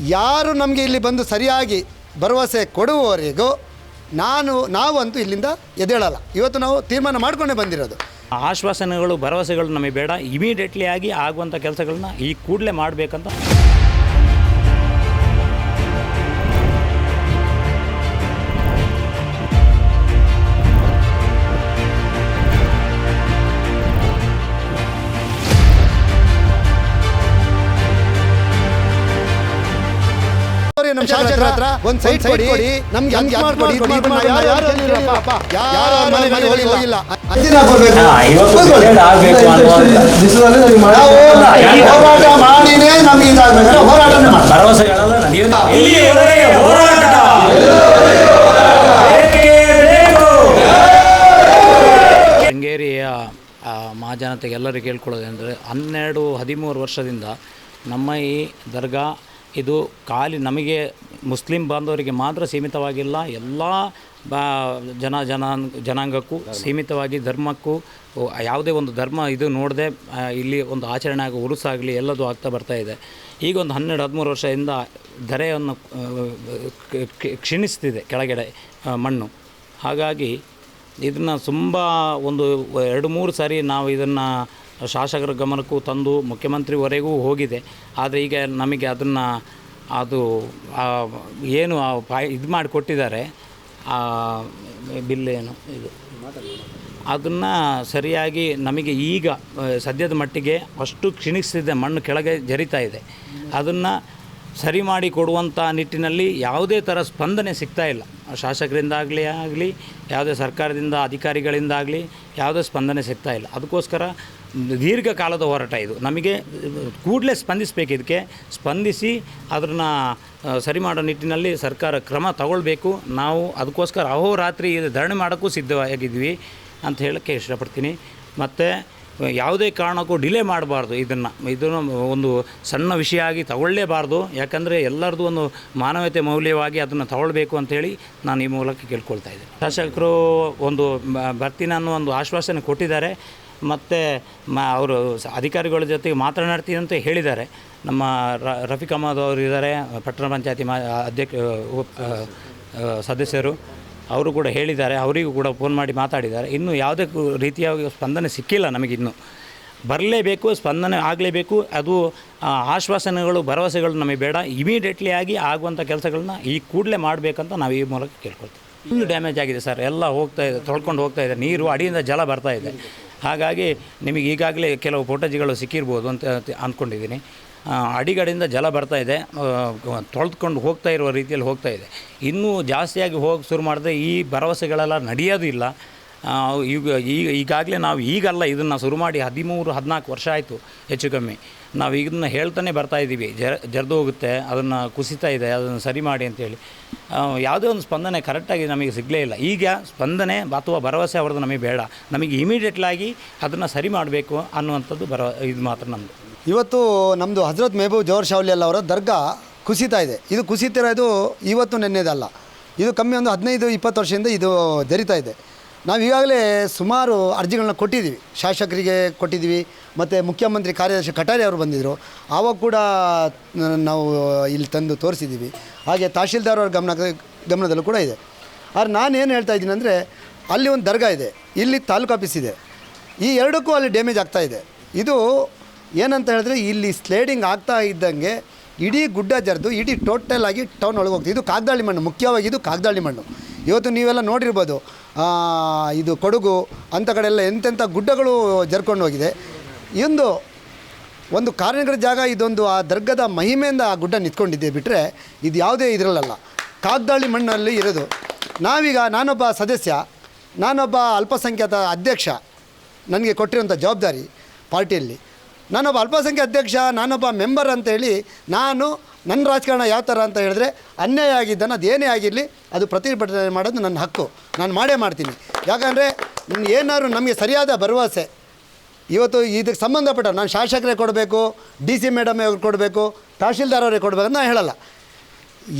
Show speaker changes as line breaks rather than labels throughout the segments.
ಯಾರು ನಮಗೆ ಇಲ್ಲಿ ಬಂದು ಸರಿಯಾಗಿ ಭರವಸೆ ಕೊಡುವವರೆಗೂ ನಾನು, ನಾವಂತೂ ಇಲ್ಲಿಂದ ಎದ್ದೇಳಲ್ಲ. ಇವತ್ತು ನಾವು ತೀರ್ಮಾನ ಮಾಡಿಕೊಂಡೇ ಬಂದಿರೋದು.
ಆಶ್ವಾಸನೆಗಳು, ಭರವಸೆಗಳು ನಮಗೆ ಬೇಡ. ಇಮಿಡಿಯೇಟ್ಲಿ ಆಗಿ ಆಗುವಂಥ ಕೆಲಸಗಳನ್ನ ಈ ಕೂಡಲೇ ಮಾಡಬೇಕಂತ
ಒಂದು ಸೈಡ್ ಕೊಡಿ ನಮ್ಗೆ ಹಂಗೆ ಮಾಡ್ಕೊಡಿ ಯಾರು ಮನೆಗೆ ಹೋಗಿಲ್ಲ ಹೋರಾಟ ಮಾಡಿನೇ ನಮ್ಗೆ ಇದಾಗಬೇಕಾದ್ರೆ ಹೋರಾಟನೇ
ಭರವಸೆಗಳೆಲ್ಲ ಶೃಂಗೇರಿಯ ಮಹಾಜನತೆಗೆ ಎಲ್ಲರಿಗೂ ಕೇಳ್ಕೊಳ್ಳೋದೇನೆಂದರೆ ಹನ್ನೆರಡು ಹದಿಮೂರು ವರ್ಷದಿಂದ ನಮ್ಮ ಈ ದರ್ಗಾ ಇದು ಖಾಲಿ ನಮಗೆ ಮುಸ್ಲಿಂ ಬಾಂಧವರಿಗೆ ಮಾತ್ರ ಸೀಮಿತವಾಗಿಲ್ಲ, ಎಲ್ಲ ಬಾ ಜನ ಜನ ಜನಾಂಗಕ್ಕೂ ಸೀಮಿತವಾಗಿ ಧರ್ಮಕ್ಕೂ ಯಾವುದೇ ಒಂದು ಧರ್ಮ ಇದು ನೋಡದೆ ಇಲ್ಲಿ ಒಂದು ಆಚರಣೆ ಆಗೋ ಉರುಸಾಗಲಿ ಎಲ್ಲದೂ ಆಗ್ತಾ ಬರ್ತಾ ಇದೆ. ಈಗ ಒಂದು ಹನ್ನೆರಡು ಹದಿಮೂರು ವರ್ಷದಿಂದ ಧರೆಯನ್ನು ಕ್ಷೀಣಿಸ್ತಿದೆ ಕೆಳಗಡೆ ಮಣ್ಣು. ಹಾಗಾಗಿ ಇದನ್ನು ತುಂಬ ಒಂದು ಎರಡು ಮೂರು ಸಾರಿ ನಾವು ಇದನ್ನು ಶಾಸಕರ ಗಮನಕ್ಕೂ ತಂದು ಮುಖ್ಯಮಂತ್ರಿವರೆಗೂ ಹೋಗಿದೆ. ಆದರೆ ಈಗ ನಮಗೆ ಅದನ್ನು ಅದು ಏನು ಇದು ಮಾಡಿ ಕೊಟ್ಟಿದ್ದಾರೆ. ಆ, ಬಿಲ್ ಏನು, ಇದು. ಅದನ್ನು ಸರಿಯಾಗಿ ನಮಗೆ ಈಗ ಸದ್ಯದ ಮಟ್ಟಿಗೆ ಅಷ್ಟು ಕ್ಷೀಣಿಸ್ತಿದೆ, ಮಣ್ಣು ಕೆಳಗೆ ಜರಿತಾ ಇದೆ. ಅದನ್ನು ಸರಿ ಮಾಡಿ ಕೊಡುವಂಥ ನಿಟ್ಟಿನಲ್ಲಿ ಯಾವುದೇ ಥರ ಸ್ಪಂದನೆ ಸಿಗ್ತಾ ಇಲ್ಲ. ಶಾಸಕರಿಂದಾಗಲಿ ಆಗಲಿ, ಯಾವುದೇ ಸರ್ಕಾರದಿಂದ ಅಧಿಕಾರಿಗಳಿಂದಾಗಲಿ ಯಾವುದೇ ಸ್ಪಂದನೆ ಸಿಗ್ತಾ ಇಲ್ಲ. ಅದಕ್ಕೋಸ್ಕರ ದೀರ್ಘಕಾಲದ ಹೋರಾಟ ಇದು. ನಮಗೆ ಕೂಡಲೇ ಸ್ಪಂದಿಸಬೇಕು ಇದಕ್ಕೆ. ಸ್ಪಂದಿಸಿ ಅದನ್ನು ಸರಿ ಮಾಡೋ ನಿಟ್ಟಿನಲ್ಲಿ ಸರ್ಕಾರ ಕ್ರಮ ತಗೊಳ್ಬೇಕು. ನಾವು ಅದಕ್ಕೋಸ್ಕರ ಅಹೋರಾತ್ರಿ ಇದು ಧರಣಿ ಮಾಡೋಕ್ಕೂ ಸಿದ್ಧವಾಗಿದ್ವಿ ಅಂತ ಹೇಳೋಕ್ಕೆ ಇಷ್ಟಪಡ್ತೀನಿ. ಮತ್ತು ಯಾವುದೇ ಕಾರಣಕ್ಕೂ ಡಿಲೇ ಮಾಡಬಾರ್ದು ಇದನ್ನು. ಇದನ್ನು ಒಂದು ಸಣ್ಣ ವಿಷಯ ಆಗಿ ತಗೊಳ್ಳೇಬಾರ್ದು. ಯಾಕಂದರೆ ಎಲ್ಲರದ್ದು ಒಂದು ಮಾನವತೆ ಮೌಲ್ಯವಾಗಿ ಅದನ್ನು ತಗೊಳ್ಬೇಕು ಅಂತೇಳಿ ನಾನು ಈ ಮೂಲಕ ಕೇಳ್ಕೊಳ್ತಾ ಇದ್ದೆ ಶಾಸಕರು ಒಂದು ಬರ್ತೀನಿ ಅನ್ನೋ ಒಂದು ಆಶ್ವಾಸನೆ ಕೊಟ್ಟಿದ್ದಾರೆ. ಮತ್ತು ಮ, ಅವರು ಅಧಿಕಾರಿಗಳ ಜೊತೆಗೆ ಮಾತನಾಡ್ತೀನಿ ಅಂತ ಹೇಳಿದ್ದಾರೆ. ನಮ್ಮ ರಫೀಕ್ ಅಹಮದ್ ಅವರು ಇದ್ದಾರೆ, ಪಟ್ಟಣ ಪಂಚಾಯತಿ ಮಾ, ಅಧ್ಯಕ್ಷ ಸದಸ್ಯರು. ಅವರು ಕೂಡ ಹೇಳಿದ್ದಾರೆ, ಅವರಿಗೂ ಕೂಡ ಫೋನ್ ಮಾಡಿ ಮಾತಾಡಿದ್ದಾರೆ. ಇನ್ನು ಯಾವುದೇ ರೀತಿಯ ಸ್ಪಂದನೆ ಸಿಕ್ಕಿಲ್ಲ ನಮಗಿನ್ನು ಬರಲೇಬೇಕು, ಸ್ಪಂದನೆ ಆಗಲೇಬೇಕು, ಅದು ಆಶ್ವಾಸನೆಗಳು, ಭರವಸೆಗಳು ನಮಗೆ ಬೇಡ. ಇಮಿಡಿಯೇಟ್ಲಿ ಆಗಿ ಆಗುವಂಥ ಕೆಲಸಗಳನ್ನ ಈ ಕೂಡಲೇ ಮಾಡಬೇಕಂತ ನಾವು ಈ ಮೂಲಕ ಕೇಳ್ಕೊಳ್ತೀವಿ. ಫುಲ್ ಡ್ಯಾಮೇಜ್ ಆಗಿದೆ ಸರ್. ಎಲ್ಲ ಹೋಗ್ತಾ ಇದೆ, ತೊಳ್ಕೊಂಡು ಹೋಗ್ತಾ ಇದೆ. ನೀರು, ಅಡಿಯಿಂದ ಜಲ ಬರ್ತಾ ಇದೆ. ಹಾಗಾಗಿ ನಿಮಗೆ ಈಗಾಗಲೇ ಕೆಲವು ಫೋಟೋಜಿಗಳು ಸಿಕ್ಕಿರ್ಬೋದು ಅಂತ ಅಂದ್ಕೊಂಡಿದ್ದೀನಿ ಆ, ಅಡಿಗಡಿಂದ ಜಲ ಬರ್ತಾ ಇದೆ. ತೊಳೆದುಕೊಂಡು ಹೋಗ್ತಾ ಇರುವ ರೀತಿಯಲ್ಲಿ ಹೋಗ್ತಾ ಇದೆ. ಇನ್ನೂ ಜಾಸ್ತಿಯಾಗಿ ಹೋಗಿ ಶುರು ಮಾಡಿದ್ರೆ ಈ ಭರವಸೆಗಳೆಲ್ಲ ನಡೆಯೋದು ಇಲ್ಲ. ಈಗ ಈಗ ಈಗಾಗಲೇ ನಾವು ಈಗಲ್ಲ ಇದನ್ನು ಶುರು ಮಾಡಿ ಹದಿಮೂರು ಹದಿನಾಲ್ಕು ವರ್ಷ ಆಯಿತು ಹೆಚ್ಚು ಕಮ್ಮಿ. ನಾವು ಇದನ್ನು ಹೇಳ್ತಾನೆ ಬರ್ತಾ ಇದ್ದೀವಿ. ಜರ ಜರ್ದು ಹೋಗುತ್ತೆ ಅದನ್ನು ಕುಸಿತಾ ಇದೆ ಅದನ್ನು ಸರಿ ಮಾಡಿ ಅಂತೇಳಿ. ಯಾವುದೇ ಒಂದು ಸ್ಪಂದನೆ ಕರೆಕ್ಟಾಗಿ ನಮಗೆ ಸಿಗಲೇ ಇಲ್ಲ. ಈಗ ಸ್ಪಂದನೆ ಅಥವಾ ಭರವಸೆ ಅವ್ರದ್ದು ನಮಗೆ ಬೇಡ. ನಮಗೆ ಇಮಿಡಿಯೇಟ್ಲಾಗಿ ಅದನ್ನು ಸರಿ ಮಾಡಬೇಕು ಅನ್ನುವಂಥದ್ದು ಬರ ಇದು ಮಾತ್ರ ನಮ್ಮದು
ಇವತ್ತು ನಮ್ಮದು ಹಜರತ್ ಮೆಹಬೂಬ್ ಜೋಹರ್ ಶಾವ್ಲಿ ಅವರ ದರ್ಗಾ ಕುಸಿತಾ ಇದೆ. ಇದು ಕುಸಿತಿರೋದು ಇವತ್ತು ನೆನ್ನೆದಲ್ಲ. ಇದು ಕಮ್ಮಿ ಒಂದು ಹದಿನೈದು, ಇಪ್ಪತ್ತು ವರ್ಷದಿಂದ ಇದು ಜರಿತಾ ಇದೆ. ನಾವು ಈಗಾಗಲೇ ಸುಮಾರು ಅರ್ಜಿಗಳನ್ನ ಕೊಟ್ಟಿದ್ದೀವಿ. ಶಾಸಕರಿಗೆ ಕೊಟ್ಟಿದ್ದೀವಿ. ಮತ್ತು ಮುಖ್ಯಮಂತ್ರಿ ಕಾರ್ಯದರ್ಶಿ ಕಟಾರಿ ಅವರು ಬಂದಿದ್ದರು ಆವಾಗ ಕೂಡ ನಾವು ಇಲ್ಲಿ ತಂದು ತೋರಿಸಿದ್ದೀವಿ. ಹಾಗೆ ತಹಶೀಲ್ದಾರ್ ಅವ್ರ ಗಮನ ಗಮನದಲ್ಲೂ ಕೂಡ ಇದೆ. ಆದರೆ ನಾನು ಏನು ಹೇಳ್ತಾ ಇದ್ದೀನಿ ಅಂದರೆ, ಅಲ್ಲಿ ಒಂದು ದರ್ಗಾ ಇದೆ. ಇಲ್ಲಿ ತಾಲೂಕು ಆಫೀಸ್ ಇದೆ. ಈ ಎರಡಕ್ಕೂ ಅಲ್ಲಿ ಡ್ಯಾಮೇಜ್ ಆಗ್ತಾ ಇದೆ. ಇದು ಏನಂತ ಹೇಳಿದ್ರೆ ಇಲ್ಲಿ ಸ್ಲೇಡಿಂಗ್ ಆಗ್ತಾ ಇದ್ದಂಗೆ ಇಡೀ ಗುಡ್ಡ ಜರಿದು, ಇಡೀ ಟೋಟಲ್ ಆಗಿ ಟೌನ್ ಒಳಗೆ ಹೋಗ್ತಿದೆ ಇದು ಕಾಗ್ದಾಳಿ ಮಣ್ಣು, ಮುಖ್ಯವಾಗಿ ಇದು ಕಾಗ್ದಾಳಿ ಮಣ್ಣು. ಇವತ್ತು ನೀವೆಲ್ಲ ನೋಡಿರ್ಬೋದು ಇದು ಕೊಡಗು, ಅಂಥ ಕಡೆಯೆಲ್ಲ ಎಂತೆಂಥ ಗುಡ್ಡಗಳು ಜರ್ಕೊಂಡು ಹೋಗಿದೆ. ಇಂದು ಒಂದು ಕಾರ್ಯಕರ ಜಾಗ, ಇದೊಂದು ಆ ದರ್ಗದ ಮಹಿಮೆಯಿಂದ ಆ ಗುಡ್ಡ ನಿಂತ್ಕೊಂಡಿದ್ದೆ ಬಿಟ್ಟರೆ ಇದು ಯಾವುದೇ ಇದರಲ್ಲ ಕಾಗ್ದಾಳಿ ಮಣ್ಣಲ್ಲಿ ಇರೋದು. ನಾವೀಗ ನಾನೊಬ್ಬ ಸದಸ್ಯ, ನಾನೊಬ್ಬ ಅಲ್ಪಸಂಖ್ಯಾತ ಅಧ್ಯಕ್ಷ, ನನಗೆ ಕೊಟ್ಟಿರುವಂಥ ಜವಾಬ್ದಾರಿ ಪಾರ್ಟಿಯಲ್ಲಿ. ನಾನೊಬ್ಬ ಅಲ್ಪಸಂಖ್ಯಾತ ಅಧ್ಯಕ್ಷ, ನಾನೊಬ್ಬ ಮೆಂಬರ್ ಅಂತೇಳಿ ನಾನು ನನ್ನ ರಾಜಕಾರಣ ಯಾವ ಥರ ಅಂತ ಹೇಳಿದ್ರೆ ಅನ್ಯಾಯ ಆಗಿದ್ದನ್ನು ಅದು ಏನೇ ಆಗಿರಲಿ ಅದು ಪ್ರತಿಭಟನೆ ಮಾಡೋದು ನನ್ನ ಹಕ್ಕು. ನಾನು ಮಾಡೇ ಮಾಡ್ತೀನಿ. ಯಾಕಂದರೆ ಏನಾದ್ರು ನಮಗೆ ಸರಿಯಾದ ಭರವಸೆ. ಇವತ್ತು ಇದಕ್ಕೆ ಸಂಬಂಧಪಟ್ಟ ನಾನು ಶಾಸಕರೇ ಕೊಡಬೇಕು, ಡಿ ಸಿ ಮೇಡಮ್ ಅವ್ರಿಗೆ ಕೊಡಬೇಕು, ತಹಶೀಲ್ದಾರ್ ಅವರೇ ಕೊಡಬೇಕು ನಾನು ಹೇಳಲ್ಲ.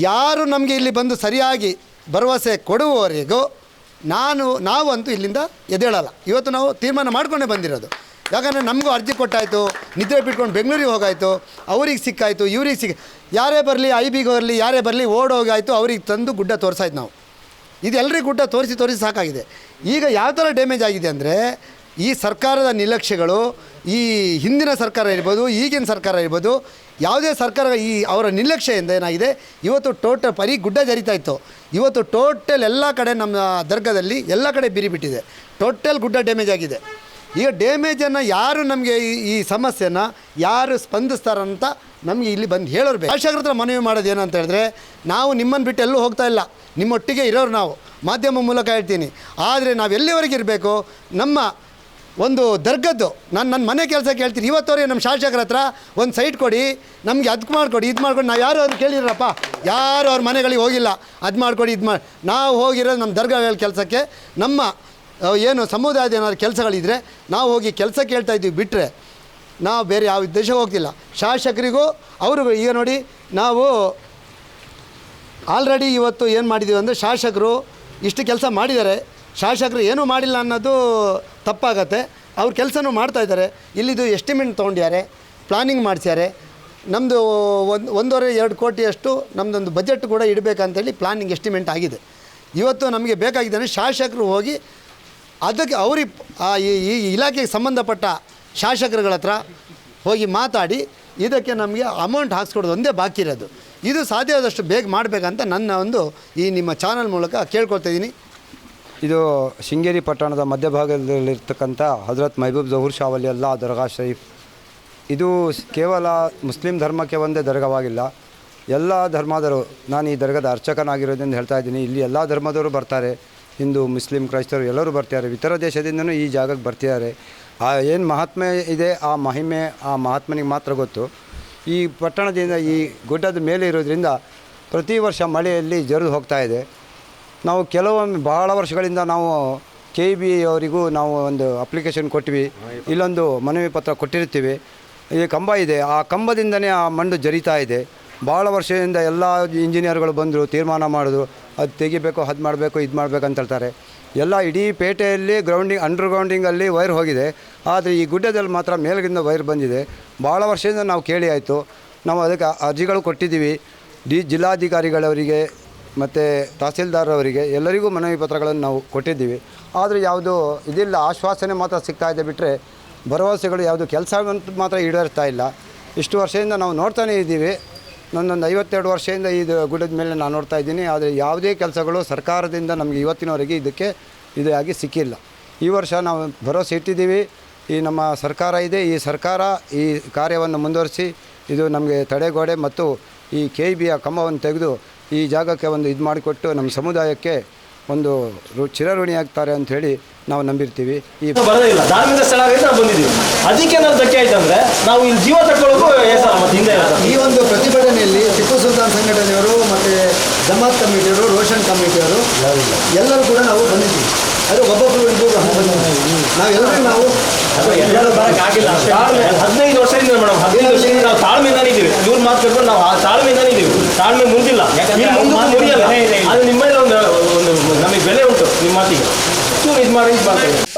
ಯಾರು ನಮಗೆ ಇಲ್ಲಿ ಬಂದು ಸರಿಯಾಗಿ ಭರವಸೆ ಕೊಡುವವರೆಗೂ ನಾನು ನಾವಂತೂ ಇಲ್ಲಿಂದ ಎದ್ದೇಳಲ್ಲ. ಇವತ್ತು ನಾವು ತೀರ್ಮಾನ ಮಾಡಿಕೊಂಡೇ ಬಂದಿರೋದು. ಯಾಕಂದರೆ ನಮಗೂ ಅರ್ಜಿ ಕೊಟ್ಟಾಯಿತು, ನಿದ್ರೆ ಬಿಟ್ಕೊಂಡು ಬೆಂಗಳೂರಿಗೆ ಹೋಗಾಯಿತು, ಅವ್ರಿಗೆ ಸಿಕ್ಕಾಯಿತು, ಇವ್ರಿಗೆ ಸಿಕ್ಕ ಯಾರೇ ಬರಲಿ ಐ ಬಿಗೆ ಬರಲಿ ಯಾರೇ ಬರಲಿ ಓಡೋಗಾಯಿತು ಅವ್ರಿಗೆ ತಂದು ಗುಡ್ಡ ತೋರಿಸಾಯ್ತು ನಾವು. ಇದು ಎಲ್ಲರಿಗೂ ಗುಡ್ಡ ತೋರಿಸಿ ತೋರಿಸಿ ಸಾಕಾಗಿದೆ. ಈಗ ಯಾವ ಥರ ಡ್ಯಾಮೇಜ್ ಆಗಿದೆ ಅಂದರೆ, ಈ ಸರ್ಕಾರದ ನಿರ್ಲಕ್ಷ್ಯಗಳು ಈ ಹಿಂದಿನ ಸರ್ಕಾರ ಇರ್ಬೋದು, ಈಗಿನ ಸರ್ಕಾರ ಇರ್ಬೋದು, ಯಾವುದೇ ಸರ್ಕಾರ ಈ ಅವರ ನಿರ್ಲಕ್ಷ್ಯದಿಂದ ಏನಾಗಿದೆ, ಇವತ್ತು ಟೋಟಲ್ ಪರಿ ಗುಡ್ಡ ಜರಿತಾ ಇತ್ತು. ಇವತ್ತು ಟೋಟಲ್ ಎಲ್ಲ ಕಡೆ ನಮ್ಮ ದರ್ಗದಲ್ಲಿ ಎಲ್ಲ ಕಡೆ ಬಿರಿ ಬಿಟ್ಟಿದೆ ಟೋಟಲ್ ಗುಡ್ಡ ಡ್ಯಾಮೇಜ್ ಆಗಿದೆ. ಈಗ ಡ್ಯಾಮೇಜನ್ನು ಯಾರು ನಮಗೆ ಈ ಈ ಸಮಸ್ಯೆನ ಯಾರು ಸ್ಪಂದಿಸ್ತಾರಂತ ನಮಗೆ ಇಲ್ಲಿ ಬಂದು ಹೇಳೋರು ಬೇಕು. ಶಾಸಕರ ಹತ್ರ ಮನವಿ ಮಾಡೋದು ಏನಂತ ಹೇಳಿದ್ರೆ, ನಾವು ನಿಮ್ಮನ್ನು ಬಿಟ್ಟು ಎಲ್ಲೂ ಹೋಗ್ತಾ ಇಲ್ಲ. ನಿಮ್ಮೊಟ್ಟಿಗೆ ಇರೋರು ನಾವು. ಮಾಧ್ಯಮ ಮೂಲಕ ಹೇಳ್ತೀನಿ. ಆದರೆ ನಾವು ಎಲ್ಲಿವರೆಗೆ ಇರಬೇಕು? ನಮ್ಮ ಒಂದು ದರ್ಗದ್ದು, ನಾನು ನನ್ನ ಮನೆ ಕೆಲಸಕ್ಕೆ ಕೇಳ್ತೀನಿ ಇವತ್ತವರೆಗೆ ನಮ್ಮ ಶಾಸಕರ ಹತ್ರ ಒಂದು ಸೈಟ್ ಕೊಡಿ. ನಮಗೆ ಅದಕ್ಕೆ ಮಾಡಿಕೊಡಿ, ಇದು ಮಾಡ್ಕೊಂಡು. ನಾವು ಯಾರು ಅದು ಕೇಳಿರಪ್ಪ? ಯಾರು ಅವ್ರ ಮನೆಗಳಿಗೆ ಹೋಗಿಲ್ಲ? ಅದು ಮಾಡಿಕೊಡಿ, ಇದು ಮಾಡಿ. ನಾವು ಹೋಗಿರೋದು ನಮ್ಮ ದರ್ಗಾಗಳ ಕೆಲಸಕ್ಕೆ. ನಮ್ಮ ಏನು ಸಮುದಾಯದ ಏನಾದ್ರು ಕೆಲಸಗಳಿದ್ರೆ ನಾವು ಹೋಗಿ ಕೆಲಸ ಕೇಳ್ತಾ ಇದ್ದೀವಿ ಬಿಟ್ಟರೆ ನಾವು ಬೇರೆ ಯಾವ ದೇಶಕ್ಕೆ ಹೋಗ್ತಿಲ್ಲ. ಶಾಸಕರಿಗೂ ಅವರು ಈಗ ನೋಡಿ ನಾವು ಆಲ್ರೆಡಿ ಇವತ್ತು ಏನು ಮಾಡಿದ್ದೀವಿ ಅಂದರೆ ಶಾಸಕರು ಇಷ್ಟು ಕೆಲಸ ಮಾಡಿದ್ದಾರೆ. ಶಾಸಕರು ಏನೂ ಮಾಡಿಲ್ಲ ಅನ್ನೋದು ತಪ್ಪಾಗತ್ತೆ. ಅವ್ರ ಕೆಲಸನೂ ಮಾಡ್ತಾಯಿದ್ದಾರೆ ಇಲ್ಲಿದು ಎಸ್ಟಿಮೇಟ್ ತೊಗೊಂಡಿದ್ದಾರೆ. ಪ್ಲಾನಿಂಗ್ ಮಾಡಿಸ್ಯಾರೆ. ನಮ್ಮದು ಒಂದು, ಒಂದೂವರೆ, ಎರಡು ಕೋಟಿಯಷ್ಟು ನಮ್ಮದೊಂದು ಬಜೆಟ್ ಕೂಡ ಇಡಬೇಕಂತೇಳಿ ಪ್ಲಾನಿಂಗ್ ಎಸ್ಟಿಮೇಟ್ ಆಗಿದೆ. ಇವತ್ತು ನಮಗೆ ಬೇಕಾಗಿದೆ ಶಾಸಕರು ಹೋಗಿ ಅದಕ್ಕೆ ಅವ್ರಿಗೆ ಈ ಇಲಾಖೆಗೆ ಸಂಬಂಧಪಟ್ಟ ಶಾಸಕರುಗಳ ಹತ್ರ ಹೋಗಿ ಮಾತಾಡಿ, ಇದಕ್ಕೆ ನಮಗೆ ಅಮೌಂಟ್ ಹಾಕ್ಸ್ಕೊಡೋದು ಒಂದೇ ಬಾಕಿ ಇರೋದು. ಇದು ಸಾಧ್ಯವಾದಷ್ಟು ಬೇಗ ಮಾಡಬೇಕಂತ ನನ್ನ ಒಂದು ಈ ನಿಮ್ಮ ಚಾನಲ್ ಮೂಲಕ ಕೇಳ್ಕೊಳ್ತಾ ಇದ್ದೀನಿ
ಇದು ಶೃಂಗೇರಿ ಪಟ್ಟಣದ ಮಧ್ಯಭಾಗದಲ್ಲಿರ್ತಕ್ಕಂಥ ಹಜರತ್ ಮಹಬೂಬ್ ಜಹೂರ್ ಶಾವಲಿ ಅಲ್ಲಾ ದರ್ಗಾ ಶರೀಫ್. ಇದು ಕೇವಲ ಮುಸ್ಲಿಂ ಧರ್ಮಕ್ಕೆ ಒಂದೇ ದರ್ಗವಾಗಿಲ್ಲ. ಎಲ್ಲ ಧರ್ಮದವರು ನಾನು ಈ ದರ್ಗದ ಅರ್ಚಕನಾಗಿರೋದ್ರಿಂದ ಹೇಳ್ತಾ ಇದ್ದೀನಿ. ಇಲ್ಲಿ ಎಲ್ಲ ಧರ್ಮದವರು ಬರ್ತಾರೆ. ಹಿಂದೂ, ಮುಸ್ಲಿಂ, ಕ್ರೈಸ್ತರು ಎಲ್ಲರೂ ಬರ್ತಿದ್ದಾರೆ. ಇತರ ದೇಶದಿಂದನೂ ಈ ಜಾಗಕ್ಕೆ ಬರ್ತಿದ್ದಾರೆ. ಆ ಏನು ಮಹಾತ್ಮೆ ಇದೆ, ಆ ಮಹಿಮೆ, ಆ ಮಹಾತ್ಮನಿಗೆ ಮಾತ್ರ ಗೊತ್ತು. ಈ ಪಟ್ಟಣದಿಂದ ಈ ಗುಡ್ಡದ ಮೇಲೆ ಇರೋದ್ರಿಂದ ಪ್ರತಿ ವರ್ಷ ಮಳೆಯಲ್ಲಿ ಜರಿದು ಹೋಗ್ತಾ ಇದೆ. ನಾವು ಕೆಲವೊಮ್ಮೆ ಬಹಳ ವರ್ಷಗಳಿಂದ ನಾವು ಕೆ ಬಿ ಅವರಿಗೂ ನಾವು ಒಂದು ಅಪ್ಲಿಕೇಶನ್ ಕೊಟ್ವಿ. ಇಲ್ಲೊಂದು ಮನವಿ ಪತ್ರ ಕೊಟ್ಟಿರ್ತೀವಿ. ಈ ಕಂಬ ಇದೆ. ಆ ಕಂಬದಿಂದನೇ ಆ ಮಣ್ಣು ಜರಿತಾ ಇದೆ. ಭಾಳ ವರ್ಷದಿಂದ ಎಲ್ಲ ಇಂಜಿನಿಯರ್ಗಳು ಬಂದರು, ತೀರ್ಮಾನ ಮಾಡೋದು. ಅದು ತೆಗಿಬೇಕು, ಅದು ಮಾಡಬೇಕು, ಇದು ಮಾಡಬೇಕು ಅಂತ ಹೇಳ್ತಾರೆ. ಎಲ್ಲ ಇಡೀ ಪೇಟೆಯಲ್ಲಿ ಗ್ರೌಂಡಿಂಗ್ ಅಂಡರ್ ಗ್ರೌಂಡಿಂಗಲ್ಲಿ ವೈರ್ ಹೋಗಿದೆ. ಆದರೆ ಈ ಗುಡ್ಡದಲ್ಲಿ ಮಾತ್ರ ಮೇಲಿಂದ ವೈರ್ ಬಂದಿದೆ. ಭಾಳ ವರ್ಷದಿಂದ ನಾವು ಕೇಳಿ ಆಯಿತು. ನಾವು ಅದಕ್ಕೆ ಅರ್ಜಿಗಳು ಕೊಟ್ಟಿದ್ದೀವಿ. ಡಿ, ಜಿಲ್ಲಾಧಿಕಾರಿಗಳವರಿಗೆ ಮತ್ತು ತಹಸೀಲ್ದಾರ್ ಅವರಿಗೆ ಎಲ್ಲರಿಗೂ ಮನವಿ ಪತ್ರಗಳನ್ನು ನಾವು ಕೊಟ್ಟಿದ್ದೀವಿ. ಆದರೆ ಯಾವುದು ಇದಿಲ್ಲ, ಆಶ್ವಾಸನೆ ಮಾತ್ರ ಸಿಗ್ತಾ ಇದೆ ಬಿಟ್ಟರೆ ಭರವಸೆಗಳು ಯಾವುದು ಕೆಲಸ ಮಾತ್ರ ಈಡೇರ್ತಾ ಇಲ್ಲ. ಇಷ್ಟು ವರ್ಷದಿಂದ ನಾವು ನೋಡ್ತಾನೇ ಇದ್ದೀವಿ. ನನ್ನೊಂದು ಐವತ್ತೆರಡು ವರ್ಷದಿಂದ ಇದು ಗುಡ್ಡದ ಮೇಲೆ ನಾನು ನೋಡ್ತಾ ಇದ್ದೀನಿ. ಆದರೆ ಯಾವುದೇ ಕೆಲಸಗಳು ಸರ್ಕಾರದಿಂದ ನಮಗೆ ಇವತ್ತಿನವರೆಗೆ ಇದಕ್ಕೆ ಇದಾಗಿ ಸಿಕ್ಕಿಲ್ಲ. ಈ ವರ್ಷ ನಾವು ಭರವಸೆ ಇಟ್ಟಿದ್ದೀವಿ. ಈ ನಮ್ಮ ಸರ್ಕಾರ ಇದೆ. ಈ ಸರ್ಕಾರ ಈ ಕಾರ್ಯವನ್ನು ಮುಂದುವರಿಸಿ ಇದು ನಮಗೆ ತಡೆಗೋಡೆ ಮತ್ತು ಈ ಕೆ ಬಿಯ ಕಂಬವನ್ನು ತೆಗೆದು ಈ ಜಾಗಕ್ಕೆ ಒಂದು ಇದು ಮಾಡಿಕೊಟ್ಟು ನಮ್ಮ ಸಮುದಾಯಕ್ಕೆ ಒಂದು ಚಿರಋಣಿ ಆಗ್ತಾರೆ ಅಂತ ಹೇಳಿ ನಾವು ನಂಬಿರ್ತೀವಿ. ಈ
ಬರೋದಿಲ್ಲ. ಧಾರ್ಮಿಕ ಸ್ಥಳ ನಾವು ಬಂದಿದ್ದೀವಿ. ಅದಕ್ಕೆ ಏನಾದ್ರು ಧಕ್ಕೆ ಆಯ್ತಂದ್ರೆ ನಾವು ಇಲ್ಲಿ ಜೀವ ತಗೊಳ್ಳೋಕು ಸರ್ ಹಿಂದೆ ಇಲ್ಲ
ಈ ಒಂದು ಪ್ರತಿಭಟನೆಯಲ್ಲಿ ಸುಲ್ತಾನ್ ಸಂಘಟನೆಯವರು ಮತ್ತು ಜಮಾತ್ ಕಮಿಟಿಯವರು ರೋಷನ್ ಕಮಿಟಿಯವರು ಎಲ್ಲರೂ ಕೂಡ ನಾವು ಬಂದಿದ್ದೀವಿ. ಅದು ಒಬ್ಬೊಬ್ಬರು ಇಬ್ಬರು ನಾವೆಲ್ಲರೂ ನಾವು
ಅದು ಎಲ್ಲರೂ ಬರೋಕ್ಕಾಗಿಲ್ಲ ತಾಳ್ಮೆ ಹದಿನೈದು ವರ್ಷದಿಂದ ಮೇಡಮ್ ಹದಿನೈದು ವರ್ಷದಿಂದ ನಾವು ತಾಳ್ಮೆಯಿಂದಾನೇ ಇದ್ದೀವಿ. ಇವ್ರ ಮಾತು ಕೇಳ್ಕೊಂಡು ನಾವು ಆ ತಾಳ್ಮೆಯಿಂದಾನೇ ಇದ್ದೀವಿ. ತಾಳ್ಮೆ ಮುಂದಿಲ್ಲ. ಮುರಿಯಲ್ಲ. ಅದು ನಿಮ್ಮ ಮೇಲೆ ಒಂದು ಒಂದು ನಮಗೆ ಬೆಲೆ ಉಂಟು. ನಿಮ್ಮ ಮಾತಿಗೆ. ಇದು ಮಾಡಿ ಇದು ಮಾಡ್ತೀವಿ